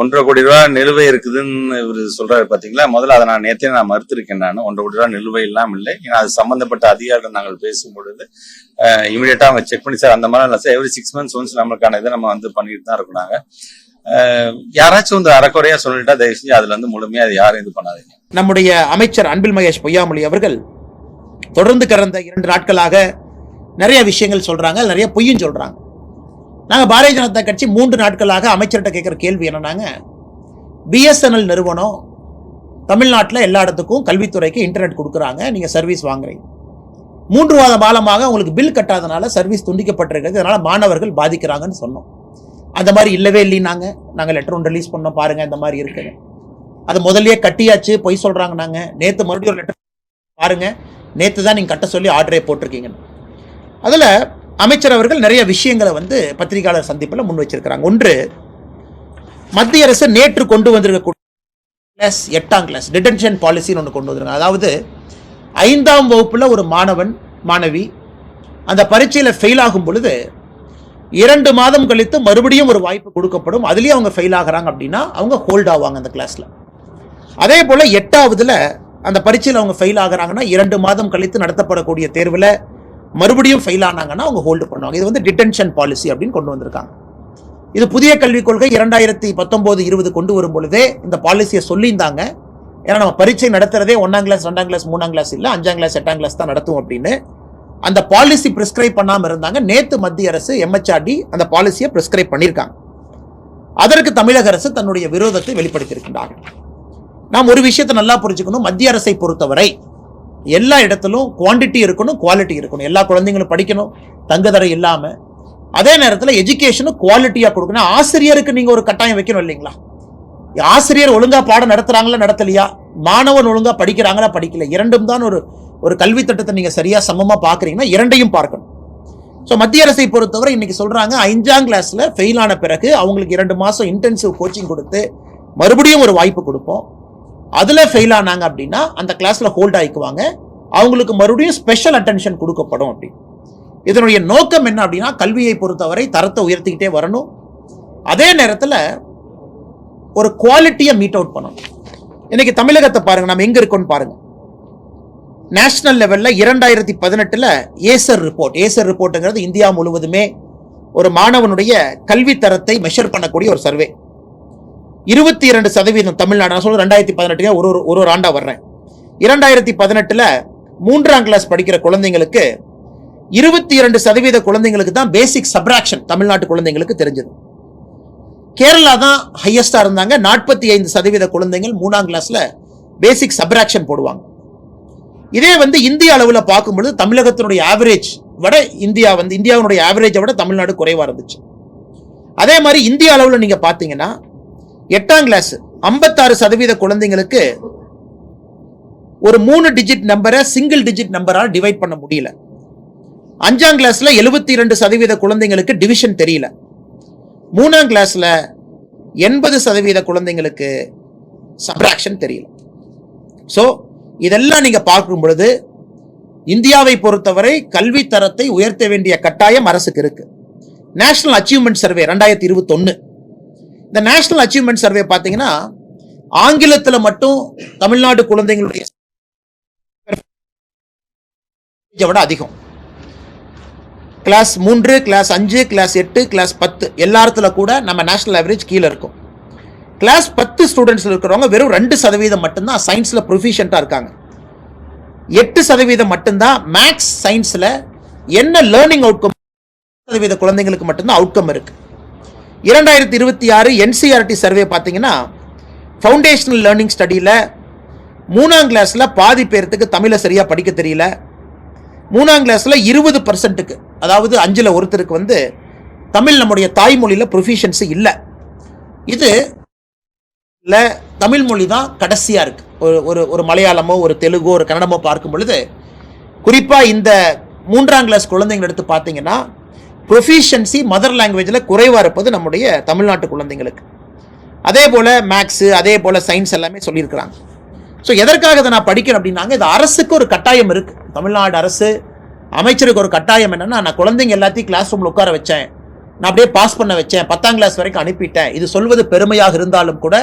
ஒன்றரை கோடி ரூபா நிலுவை இருக்குதுன்னு இவர் சொல்றாரு பாத்தீங்களா? முதல்ல அதை நான் நேற்றே நான் மறுத்திருக்கேன் நான். ஒன்றரை கோடி ரூபா நிலுவை இல்லாமல் இல்லை. ஏன்னா அது சம்பந்தப்பட்ட அதிகாரிகள் நாங்கள் பேசும் பொழுது இமீடியட்டா அவங்க செக் பண்ணி சார் அந்த மாதிரி இல்லை. Sir every six months once நம்மளுக்கான இதை நம்ம வந்து பண்ணிட்டு தான் இருக்கோம் நாங்க யாராச்சும் வந்து அறக்குறையா சொல்லிட்டா தயவு செஞ்சு அதுல வந்து முழுமையா அது யாரும் இது பண்ணாதீங்க. நம்முடைய அமைச்சர் அன்பில் மகேஷ் பொய்யாமொழி அவர்கள் தொடர்ந்து கடந்த இரண்டு நாட்களாக நிறைய விஷயங்கள் சொல்றாங்க நிறைய பொய்யும் சொல்றாங்க. நாங்கள் பாரதிய ஜனதா கட்சி மூன்று நாட்களாக அமைச்சர்கிட்ட கேட்குற கேள்வி என்னன்னாங்க? பிஎஸ்என்எல் நிறுவனம் தமிழ்நாட்டில் எல்லா இடத்துக்கும் கல்வித்துறைக்கு இன்டர்நெட் கொடுக்குறாங்க நீங்கள் சர்வீஸ் வாங்குறீங்க. மூன்று மாதம் காலமாக உங்களுக்கு பில் கட்டாதனால சர்வீஸ் துண்டிக்கப்பட்டிருக்கிறது அதனால் மாணவர்கள் பாதிக்கிறாங்கன்னு சொன்னோம். அந்த மாதிரி இல்லவே இல்லைனாங்க நாங்கள் லெட்டர் ஒன்று ரிலீஸ் பண்ணோம் பாருங்கள் இந்த மாதிரி இருக்குது அது முதல்லயே கட்டியாச்சு பொய் சொல்கிறாங்க நாங்கள் நேற்று மறுபடியும் ஒரு லெட்டர் பாருங்கள் நேற்று தான் நீங்கள் கட்ட சொல்லி ஆர்டரே போட்டிருக்கீங்க அதில் அமைச்சர் அவர்கள் நிறைய விஷயங்களை வந்து பத்திரிகையாளர் சந்திப்பில் முன் வச்சிருக்கிறாங்க. ஒன்று மத்திய அரசு நேற்று கொண்டு வந்திருக்கக்கூடிய கிளாஸ் எட்டாம் கிளாஸ் டிடென்ஷன் பாலிசின்னு ஒன்று கொண்டு வந்திருக்காங்க. அதாவது ஐந்தாம் வகுப்பில் ஒரு மாணவன் மாணவி அந்த பரீட்சையில் ஃபெயில் ஆகும் பொழுது இரண்டு மாதம் கழித்து மறுபடியும் ஒரு வாய்ப்பு கொடுக்கப்படும். அதுலேயும் அவங்க ஃபெயில் ஆகுறாங்க அப்படின்னா அவங்க ஹோல்ட் ஆவாங்க அந்த கிளாஸில் அதே போல் எட்டாவதுல அந்த பரீட்சையில் அவங்க ஃபெயில் ஆகிறாங்கன்னா இரண்டு மாதம் கழித்து நடத்தப்படக்கூடிய தேர்வில் மறுபடியும் ஃபெயில் ஆனாங்கன்னா அவங்க ஹோல்டு பண்ணுவாங்க. இது வந்து டிடென்ஷன் பாலிசி அப்படின்னு கொண்டு வந்திருக்காங்க. இது புதிய கல்விக் கொள்கை இரண்டாயிரத்தி பத்தொம்போது இருபது கொண்டு வரும் பொழுதே இந்த பாலிசியை சொல்லியிருந்தாங்க. ஏன்னா நம்ம பரீட்சை நடத்துறதே ஒன்றாம் கிளாஸ் ரெண்டாம் கிளாஸ் மூணாம் கிளாஸ் இல்லை அஞ்சாம் கிளாஸ் எட்டாம் கிளாஸ் தான் நடத்தும் அப்படின்னு. அந்த பாலிசி ப்ரிஸ்கிரைப் பண்ணாமல் இருந்தாங்க. நேற்று மத்திய அரசு எம்ஹெச்ஆர்டி அந்த பாலிசியை ப்ரிஸ்கிரைப் பண்ணியிருக்காங்க. அதற்கு தமிழக அரசு தன்னுடைய விரோதத்தை வெளிப்படுத்தியிருக்கின்றார்கள். நாம் ஒரு விஷயத்தை நல்லா புரிஞ்சுக்கணும். மத்திய அரசை பொறுத்தவரை எல்லா இடத்திலும் குவாண்டிட்டி இருக்கணும் குவாலிட்டி இருக்கணும். எல்லா குழந்தைங்களும் படிக்கணும் தங்குதடை இல்லாமல் அதே நேரத்தில் எஜுகேஷனும் குவாலிட்டியாக கொடுக்கணும். ஆசிரியருக்கு நீங்கள் ஒரு கட்டாயம் வைக்கணும் இல்லைங்களா? ஆசிரியர் ஒழுங்காக பாடம் நடத்துகிறாங்களா நடத்தலையா? மாணவன் ஒழுங்காக படிக்கிறாங்களா படிக்கல. இரண்டும் தான் ஒரு ஒரு கல்வி திட்டத்தை நீங்கள் சரியாக சமமாக பார்க்குறீங்கன்னா இரண்டையும் பார்க்கணும். ஸோ மத்திய அரசை பொறுத்தவரை இன்னைக்கு சொல்கிறாங்க அஞ்சாம் கிளாஸில் ஃபெயில் ஆன பிறகு அவங்களுக்கு இரண்டு மாதம் இன்டென்சிவ் கோச்சிங் கொடுத்து மறுபடியும் ஒரு வாய்ப்பு கொடுப்போம். அதில் ஃபெயில் ஆனாங்க அப்படின்னா அந்த கிளாஸில் ஹோல்ட் ஆயிக்குவாங்க. அவங்களுக்கு மறுபடியும் ஸ்பெஷல் அட்டென்ஷன் கொடுக்கப்படும் அப்படி. இதனுடைய நோக்கம் என்ன அப்படின்னா கல்வியை பொறுத்தவரை தரத்தை உயர்த்திக்கிட்டே வரணும். அதே நேரத்தில் ஒரு குவாலிட்டியை மீட் அவுட் பண்ணணும். இன்னைக்கு தமிழகத்தை பாருங்க நம்ம எங்க இருக்கோம்னு பாருங்க. நேஷனல் லெவலில் இரண்டாயிரத்தி பதினெட்டில் ஏசர் ரிப்போர்ட் ஏசர் ரிப்போர்ட்டுங்கிறது இந்தியா முழுவதுமே ஒரு மாணவனுடைய கல்வி தரத்தை மெஷர் பண்ணக்கூடிய ஒரு சர்வே இருபத்தி இரண்டு சதவீதம் தமிழ்நாடு நான் சொல்றது ரெண்டாயிரத்தி பதினெட்டுக்கு ஒரு ஒரு ஒரு ஒரு ஆண்டா வர்றேன். இரண்டாயிரத்தி பதினெட்டுல மூன்றாம் கிளாஸ் படிக்கிற குழந்தைங்களுக்கு இருபத்தி இரண்டு சதவீத குழந்தைங்களுக்கு தான் பேசிக் சப்ராக்ஷன் தமிழ்நாட்டு குழந்தைங்களுக்கு தெரிஞ்சது. கேரளா தான் ஹையஸ்டாக இருந்தாங்க. நாற்பத்தி ஐந்து சதவீத குழந்தைகள் மூணாம் கிளாஸில் பேசிக் சப்ராக்ஷன் போடுவாங்க. இதே வந்து இந்திய அளவில் பார்க்கும்பொழுது தமிழகத்தினுடைய ஆவரேஜ் விட இந்தியா வந்து இந்தியாவினுடைய ஆவரேஜை விட தமிழ்நாடு குறைவா இருந்துச்சு. அதே மாதிரி இந்திய அளவில் நீங்கள் பார்த்தீங்கன்னா எட்டாம் கிளாஸ் ஐம்பத்தாறு சதவீத குழந்தைங்களுக்கு ஒரு மூணு டிஜிட் நம்பரை சிங்கிள் டிஜிட் நம்பரால் டிவைட் பண்ண முடியல. அஞ்சாம் கிளாஸ்ல எழுபத்தி இரண்டு சதவீத குழந்தைங்களுக்கு டிவிஷன் தெரியல. மூணாம் கிளாஸ்ல எண்பது சதவீத குழந்தைங்களுக்கு சப்ராக்ஷன் தெரியல. ஸோ இதெல்லாம் நீங்க பார்க்கும் பொழுது இந்தியாவை பொறுத்தவரை கல்வி தரத்தை உயர்த்த வேண்டிய கட்டாயம் அரசுக்கு இருக்கு. நேஷனல் அச்சீவ்மெண்ட் சர்வே ரெண்டாயிரத்தி இருபத்தொன்னு. இந்த நேஷனல் அச்சீவ்மெண்ட் சர்வே பார்த்தீங்கன்னா ஆங்கிலத்தில் மட்டும் தமிழ்நாடு குழந்தைங்களுடைய விட அதிகம். கிளாஸ் மூன்று கிளாஸ் அஞ்சு கிளாஸ் எட்டு கிளாஸ் பத்து எல்லாத்துல கூட நம்ம நேஷனல் ஆவரேஜ் கீழே இருக்கும். கிளாஸ் பத்து ஸ்டூடெண்ட்ஸில் இருக்கிறவங்க வெறும் ரெண்டு சதவீதம் மட்டும்தான் சயின்ஸில் ப்ரொஃபிஷியண்ட்டாக இருக்காங்க. எட்டு சதவீதம் மட்டும்தான் மேக்ஸ் சயின்ஸில் என்ன லேர்னிங் அவுட்கம் சதவீத குழந்தைங்களுக்கு மட்டும்தான் அவுட்கம் இருக்கு. இரண்டாயிரத்தி இருபத்தி ஆறு என்சிஆர்டி சர்வே பார்த்தீங்கன்னா ஃபவுண்டேஷனல் லேர்னிங் ஸ்டடியில் மூணாம் கிளாஸில் பாதி பேர்த்துக்கு தமிழை சரியாக படிக்க தெரியல. மூணாம் கிளாஸில் இருபது பர்சன்ட்டுக்கு அதாவது அஞ்சில் ஒருத்தருக்கு வந்து தமிழ் நம்முடைய தாய்மொழியில் ப்ரொஃபிஷியன்சி இல்லை. இது இல்லை தமிழ் மொழி தான் கடைசியாக இருக்குது ஒரு ஒரு ஒரு மலையாளமோ ஒரு தெலுங்கோ ஒரு கன்னடமோ பார்க்கும் பொழுது குறிப்பாக இந்த மூன்றாம் கிளாஸ் குழந்தைங்க எடுத்து பார்த்தீங்கன்னா ப்ரொஃபிஷியன்சி மதர் லாங்குவேஜில் குறைவாக இருப்பது நம்முடைய தமிழ்நாட்டு குழந்தைங்களுக்கு. அதே போல் மேக்ஸு அதே போல் சயின்ஸ் எல்லாமே சொல்லியிருக்கிறாங்க. ஸோ எதற்காக இதை நான் படிக்கிறேன் அப்படின்னாங்க இது அரசுக்கு ஒரு கட்டாயம் இருக்குது தமிழ்நாடு அரசு அமைச்சருக்கு ஒரு கட்டாயம் என்னென்னா நான் குழந்தைங்க எல்லாத்தையும் கிளாஸ் ரூமில் உட்கார வச்சேன். நான் அப்படியே பாஸ் பண்ண வச்சேன். பத்தாம் கிளாஸ் வரைக்கும் அனுப்பிட்டேன். இது சொல்வது பெருமையாக இருந்தாலும் கூட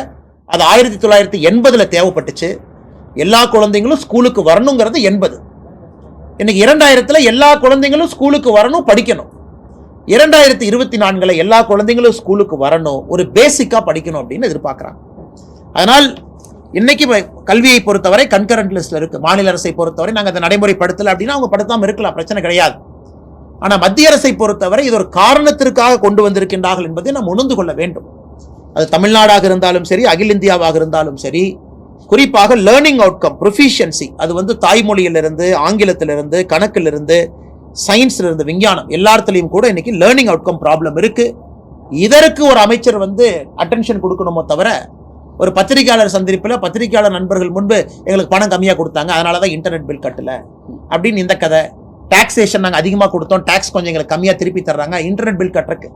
அது ஆயிரத்தி தொள்ளாயிரத்தி எண்பதில் தேவைப்பட்டுச்சு. எல்லா குழந்தைங்களும் ஸ்கூலுக்கு வரணுங்கிறது எண்பது. இன்னைக்கு இரண்டாயிரத்தில் எல்லா குழந்தைங்களும் ஸ்கூலுக்கு வரணும் படிக்கணும். இரண்டாயிரத்தி இருபத்தி நான்கில் எல்லா குழந்தைங்களும் ஸ்கூலுக்கு வரணும். ஒரு பேசிக்காக படிக்கணும் அப்படின்னு எதிர்பார்க்குறாங்க. அதனால் இன்னைக்கு கல்வியை பொறுத்தவரை கன்கரண்ட் லிஸ்ட்ல இருக்கு. மாநில அரசை பொறுத்தவரை நாங்கள் அதை நடைமுறைப்படுத்தலை அப்படின்னா அவங்க படுத்தாம இருக்கலாம். பிரச்சனை கிடையாது. ஆனா மத்திய அரசை பொறுத்தவரை இது ஒரு காரணத்திற்காக கொண்டு வந்திருக்கின்றார்கள் என்பதை நாம் உணர்ந்து கொள்ள வேண்டும். அது தமிழ்நாடாக இருந்தாலும் சரி அகில இந்தியாவாக இருந்தாலும் சரி குறிப்பாக லேர்னிங் அவுட்கம் ப்ரொஃபிஷியன்சி அது வந்து தாய்மொழியிலிருந்து ஆங்கிலத்திலிருந்து கணக்கிலிருந்து சயின்ஸ்ல இருந்து விஞ்ஞானம் எல்லாத்துலேயும் கூட இன்னைக்கு லேர்னிங் அவுட்கம் ப்ராப்ளம் இருக்கு. இதற்கு ஒரு அமைச்சர் வந்து அட்டென்ஷன் கொடுக்கணுமோ தவிர ஒரு பத்திரிகையாளர் சந்திப்பில் பத்திரிகையாளர் நண்பர்கள் முன்பு எங்களுக்கு பணம் கம்மியாக கொடுத்தாங்க. அதனால தான் இன்டர்நெட் பில் கட்டலை. அப்படின்னு இந்த கதை. டாக்ஸேஷன் நாங்கள் அதிகமாக கொடுத்தோம். டேக்ஸ் கொஞ்சம் எங்களுக்கு கம்மியாக திருப்பி தர்றாங்க. இன்டர்நெட் பில் கட்டுறக்கு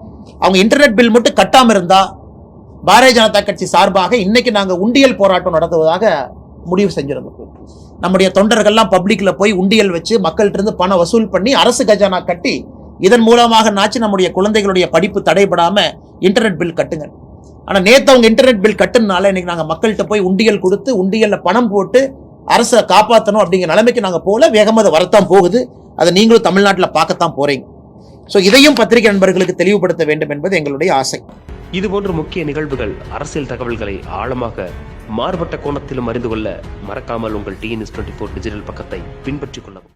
அவங்க இன்டர்நெட் பில் மட்டும் கட்டாமல் இருந்தால் பாரதிய ஜனதா கட்சி சார்பாக இன்னைக்கு நாங்கள் உண்டியல் போராட்டம் நடத்துவதாக முடிவு செஞ்சிருந்தோம். நம்முடைய தொண்டர்கள்லாம் பப்ளிக்கில் போய் உண்டியல் வச்சு மக்கள்கிட்ட இருந்து பணம் வசூல் பண்ணி அரசு கஜானா கட்டி இதன் மூலமாக நாச்சு நம்முடைய குழந்தைகளுடைய படிப்பு தடைபடாமல் இன்டர்நெட் பில் கட்டுங்க. ஆனால் நேற்று அவங்க இன்டர்நெட் பில் கட்டுனால இன்னைக்கு நாங்கள் மக்கள்கிட்ட போய் உண்டியல் கொடுத்து உண்டியலில் பணம் போட்டு அரசை காப்பாற்றணும் அப்படிங்கிற நிலைமைக்கு நாங்கள் போகல. வேகமாக அது வரத்தான் போகுது. அதை நீங்களும் தமிழ்நாட்டில் பார்க்கத்தான் போறீங்க. ஸோ இதையும் பத்திரிகை நண்பர்களுக்கு தெளிவுபடுத்த வேண்டும் என்பது எங்களுடைய ஆசை. இதுபோன்ற முக்கிய நிகழ்வுகள் அரசியல் தகவல்களை ஆழமாக மாறுபட்ட கோணத்திலும் அறிந்து கொள்ள மறக்காமல் உங்கள் டிஎன்எஸ் டுவெண்ட்டி ஃபோர் டிஜிட்டல் பக்கத்தை பின்பற்றிக் கொள்ளவும்.